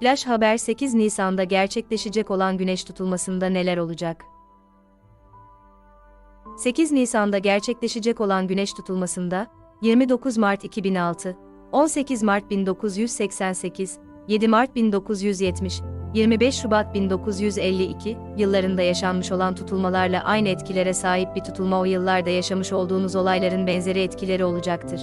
Flash Haber 8 Nisan'da gerçekleşecek olan güneş tutulmasında neler olacak? 8 Nisan'da gerçekleşecek olan güneş tutulmasında 29 Mart 2006, 18 Mart 1988, 7 Mart 1970, 25 Şubat 1952 yıllarında yaşanmış olan tutulmalarla aynı etkilere sahip bir tutulma o yıllarda yaşamış olduğunuz olayların benzeri etkileri olacaktır.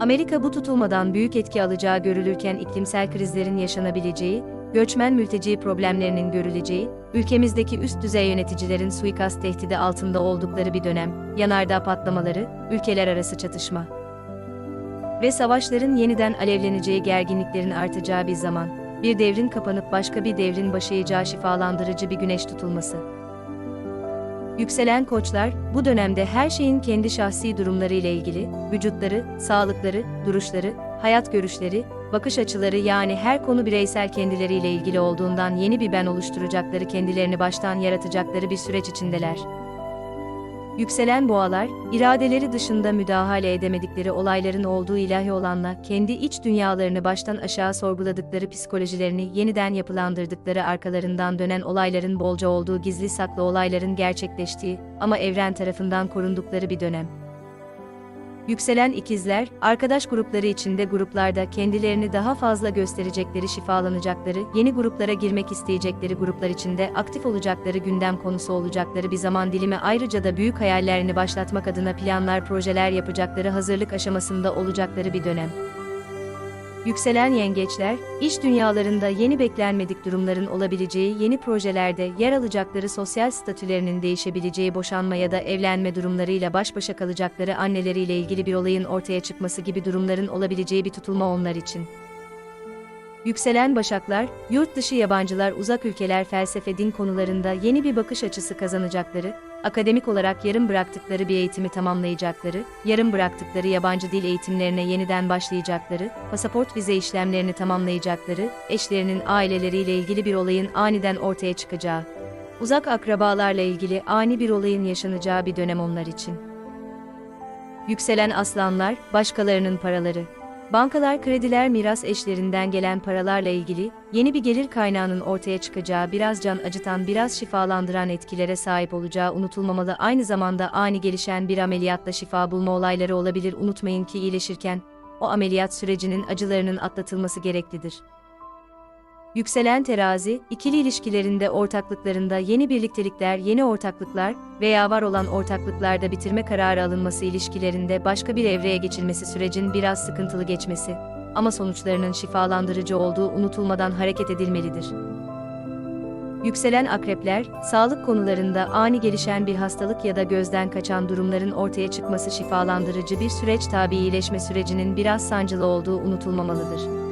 Amerika bu tutulmadan büyük etki alacağı görülürken iklimsel krizlerin yaşanabileceği, göçmen mülteci problemlerinin görüleceği, ülkemizdeki üst düzey yöneticilerin suikast tehdidi altında oldukları bir dönem, yanardağ patlamaları, ülkeler arası çatışma ve savaşların yeniden alevleneceği gerginliklerin artacağı bir zaman, bir devrin kapanıp başka bir devrin başlayacağı şifalandırıcı bir güneş tutulması. Yükselen koçlar, bu dönemde her şeyin kendi şahsi durumları ile ilgili, vücutları, sağlıkları, duruşları, hayat görüşleri, bakış açıları yani her konu bireysel kendileriyle ilgili olduğundan yeni bir ben oluşturacakları kendilerini baştan yaratacakları bir süreç içindeler. Yükselen boğalar, iradeleri dışında müdahale edemedikleri olayların olduğu ilahi olanla kendi iç dünyalarını baştan aşağı sorguladıkları psikolojilerini yeniden yapılandırdıkları arkalarından dönen olayların bolca olduğu gizli saklı olayların gerçekleştiği ama evren tarafından korundukları bir dönem. Yükselen ikizler, arkadaş grupları içinde gruplarda kendilerini daha fazla gösterecekleri şifalanacakları, yeni gruplara girmek isteyecekleri gruplar içinde aktif olacakları gündem konusu olacakları bir zaman dilimi ayrıca da büyük hayallerini başlatmak adına planlar projeler yapacakları hazırlık aşamasında olacakları bir dönem. Yükselen yengeçler, iş dünyalarında yeni beklenmedik durumların olabileceği yeni projelerde yer alacakları sosyal statülerinin değişebileceği boşanma ya da evlenme durumlarıyla baş başa kalacakları anneleriyle ilgili bir olayın ortaya çıkması gibi durumların olabileceği bir tutulma onlar için. Yükselen başaklar, yurt dışı yabancılar uzak ülkeler felsefe din konularında yeni bir bakış açısı kazanacakları, akademik olarak yarım bıraktıkları bir eğitimi tamamlayacakları, yarım bıraktıkları yabancı dil eğitimlerine yeniden başlayacakları, pasaport vize işlemlerini tamamlayacakları, eşlerinin aileleriyle ilgili bir olayın aniden ortaya çıkacağı, uzak akrabalarla ilgili ani bir olayın yaşanacağı bir dönem onlar için. Yükselen aslanlar, başkalarının paraları, Bankalar krediler miras eşlerinden gelen paralarla ilgili yeni bir gelir kaynağının ortaya çıkacağı biraz can acıtan biraz şifalandıran etkilere sahip olacağı unutulmamalı aynı zamanda ani gelişen bir ameliyatla şifa bulma olayları olabilir unutmayın ki iyileşirken o ameliyat sürecinin acılarının atlatılması gereklidir. Yükselen terazi, ikili ilişkilerinde ortaklıklarında yeni birliktelikler, yeni ortaklıklar veya var olan ortaklıklarda bitirme kararı alınması ilişkilerinde başka bir evreye geçilmesi sürecin biraz sıkıntılı geçmesi ama sonuçlarının şifalandırıcı olduğu unutulmadan hareket edilmelidir. Yükselen akrepler, sağlık konularında ani gelişen bir hastalık ya da gözden kaçan durumların ortaya çıkması şifalandırıcı bir süreç tabi iyileşme sürecinin biraz sancılı olduğu unutulmamalıdır.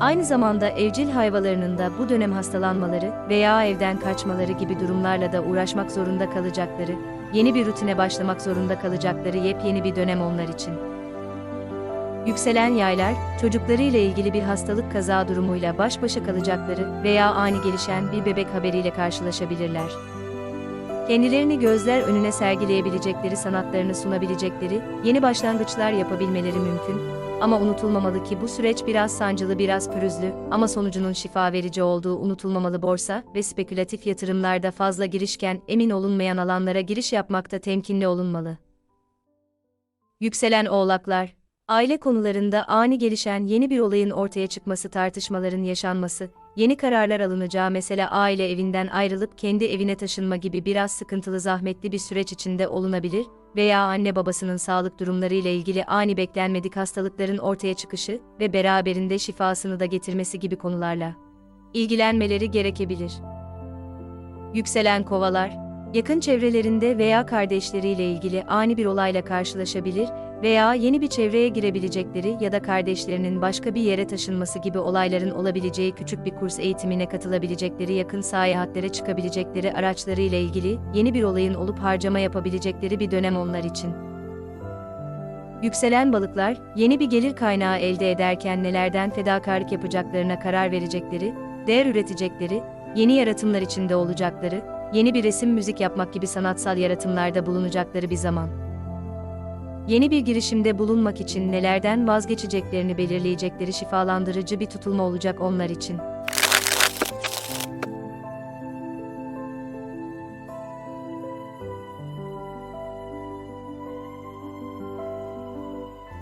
Aynı zamanda evcil hayvanlarının da bu dönem hastalanmaları veya evden kaçmaları gibi durumlarla da uğraşmak zorunda kalacakları, yeni bir rutine başlamak zorunda kalacakları yepyeni bir dönem onlar için. Yükselen yaylar, çocuklarıyla ilgili bir hastalık kaza durumuyla baş başa kalacakları veya ani gelişen bir bebek haberiyle karşılaşabilirler. Kendilerini gözler önüne sergileyebilecekleri sanatlarını sunabilecekleri, yeni başlangıçlar yapabilmeleri mümkün, ama unutulmamalı ki bu süreç biraz sancılı biraz pürüzlü ama sonucunun şifa verici olduğu unutulmamalı borsa ve spekülatif yatırımlarda fazla girişken emin olunmayan alanlara giriş yapmakta temkinli olunmalı. Yükselen oğlaklar, aile konularında ani gelişen yeni bir olayın ortaya çıkması tartışmaların yaşanması, yeni kararlar alınacağı mesela aile evinden ayrılıp kendi evine taşınma gibi biraz sıkıntılı zahmetli bir süreç içinde olunabilir veya anne babasının sağlık durumları ile ilgili ani beklenmedik hastalıkların ortaya çıkışı ve beraberinde şifasını da getirmesi gibi konularla ilgilenmeleri gerekebilir. Yükselen kovalar, yakın çevrelerinde veya kardeşleriyle ilgili ani bir olayla karşılaşabilir veya yeni bir çevreye girebilecekleri ya da kardeşlerinin başka bir yere taşınması gibi olayların olabileceği küçük bir kurs eğitimine katılabilecekleri yakın seyahatlere çıkabilecekleri araçlarıyla ilgili yeni bir olayın olup harcama yapabilecekleri bir dönem onlar için. Yükselen balıklar, yeni bir gelir kaynağı elde ederken nelerden fedakarlık yapacaklarına karar verecekleri, değer üretecekleri, yeni yaratımlar içinde olacakları, yeni bir resim müzik yapmak gibi sanatsal yaratımlarda bulunacakları bir zaman. Yeni bir girişimde bulunmak için nelerden vazgeçeceklerini belirleyecekleri şifalandırıcı bir tutulma olacak onlar için.